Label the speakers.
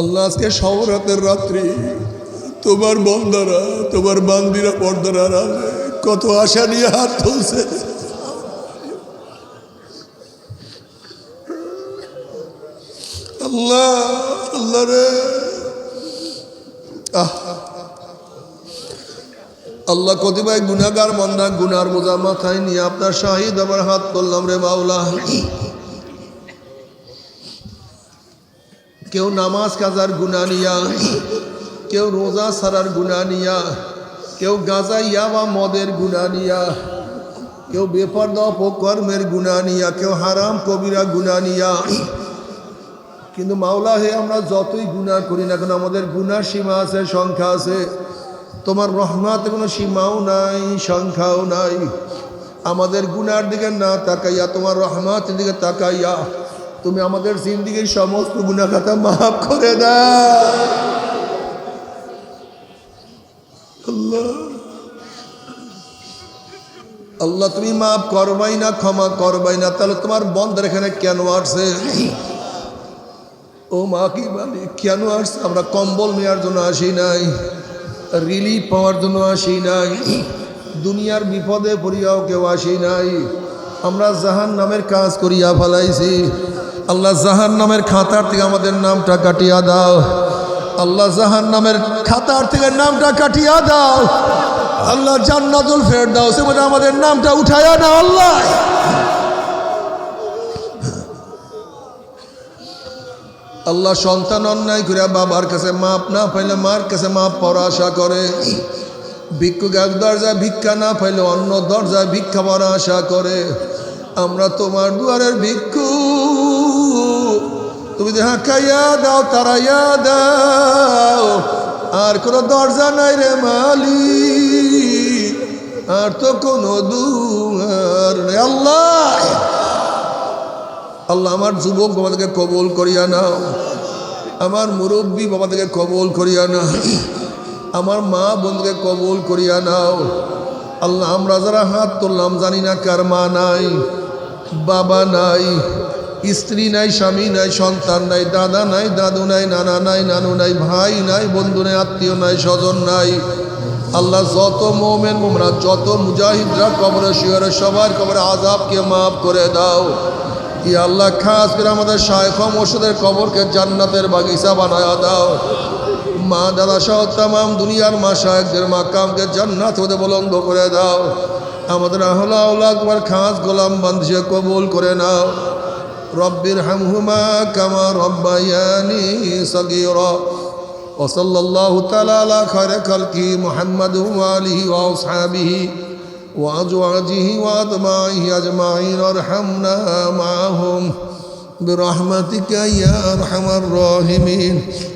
Speaker 1: আল্লাহ আজকে সবরাতের রাত্রি। তোমার বন্দারা তোমার বান্দিরা পর্দার কত আশা নিয়ে হাত তুলছে। আল্লাহ আল্লাহ রে। আল্লাহ কতিপয় গুনাগার মন্দা গুনার বোঝা মাথায় নিয়ে আপনার শাহিদ আমার হাত করলাম রে মাওলা। কেউ নামাজ কাজার গুণা নিয়া, কেউ রোজা সারার গুণা নিয়া, কেউ গাজা ইয়া বা মদের গুণা নিয়া, কেউ বেপর্দা অপকর্মের গুণা নিয়া, কেউ হারাম কবিরা গুণা নিয়া। কিন্তু মাওলা, হে, আমরা যতই গুণা করি না কেন, আমাদের গুনার সীমা আছে, সংখ্যা আছে। তোমার রহমাতে কোনো সীমাও নাই, সংখ্যাও নাই। আমাদের গুনার দিকে না তাকাইয়া, তোমার রহমাতের দিকে তাকাইয়া তুমি আমাদের জিন্দিগির সমস্ত গুণা খাতা মাফ করে দাও। আল্লাহ। তুমি মাফ করবাই না, ক্ষমা করবাই না। তাহলে তোমার বন্ধের এখানে কেন আসছে? ও মা কি বলে কেন আসছে? আমরা কম্বল নেওয়ার জন্য আসি নাই রিলিফ পাওয়ার জন্য আসি নাই, দুনিয়ার বিপদে পড়িয়াও কেউ আসি নাই। আমরা জাহান নামের কাজ করিয়া ফেলাইছি। আল্লাহ জাহান নামের খাতার থেকে আমাদের নামটা কাটিয়া দাও। আল্লাহ জাহান নামের খাতার থেকে নামটা কাটিয়া দাও। আল্লাহ জান্নাতুল ফের দাও সে আমাদের নামটা উঠাইয়া না আল্লাহ। আল্লাহ সন্তান অন্যায় করে বাবার কাছে মাপ না পাইলে মার কাছে মাপ পাওয়ার আশা করে। ভিক্ষুক এক দরজায় ভিক্ষা না পাইলে অন্য দরজায় ভিক্ষা পাওয়ার আশা করে। আমরা তোমার দুয়ারের ভিক্ষু তুমি দেখা খাইয়া দাও, তারাইয়া দাও। আর কোনো দরজা নাই রে মালি আর তো কোনো দুয়ার নেই। আল্লাহ আল্লাহ আমার যুবক বাবাদেরকে কবল করিয়া নাও। আমার মুরব্বী বাবাদেরকে কবল করিয়া নাও। আমার মা বোনকে কবল করিয়া নাও। আল্লাহ, আমরা যারা হাত তুললাম জানি না কার মা নাই, বাবা নাই। স্ত্রী নাই, স্বামী নাই, সন্তান নাই, দাদা নাই, দাদু নাই, নানা নাই, নানু নাই, ভাই নাই, বন্ধু নাই, আত্মীয় নাই, স্বজন নাই। আল্লাহ যত মোমেন মোমরা, যত মুজাহিদরা কবরে শিওরে সবার কবরে আজাবকে মাফ করে দাও। ই আল্লাহ খাস করে আমাদের শায়খ মোর্শদের কবরকে জান্নাতের বাগিচা বানায়া দাও। মা, দাদা সহ তাম দুনিয়ার মা শায়কদের মাকামকে জান্নাত হতে বলন্দ করে দাও। আমাদের আহলা আল্লাহ তোমার খাস গোলাম বান্ধিয়ে কবুল করে নাও। রব্বির হামহুমা কামা রব্বায়ানি সগীরা وصلى الله تعالى على خير خلقه محمد وآله وأصحابه وأزواجه وأتباعه أجمعين وارحمنا معهم برحمتك يا أرحم الراحمين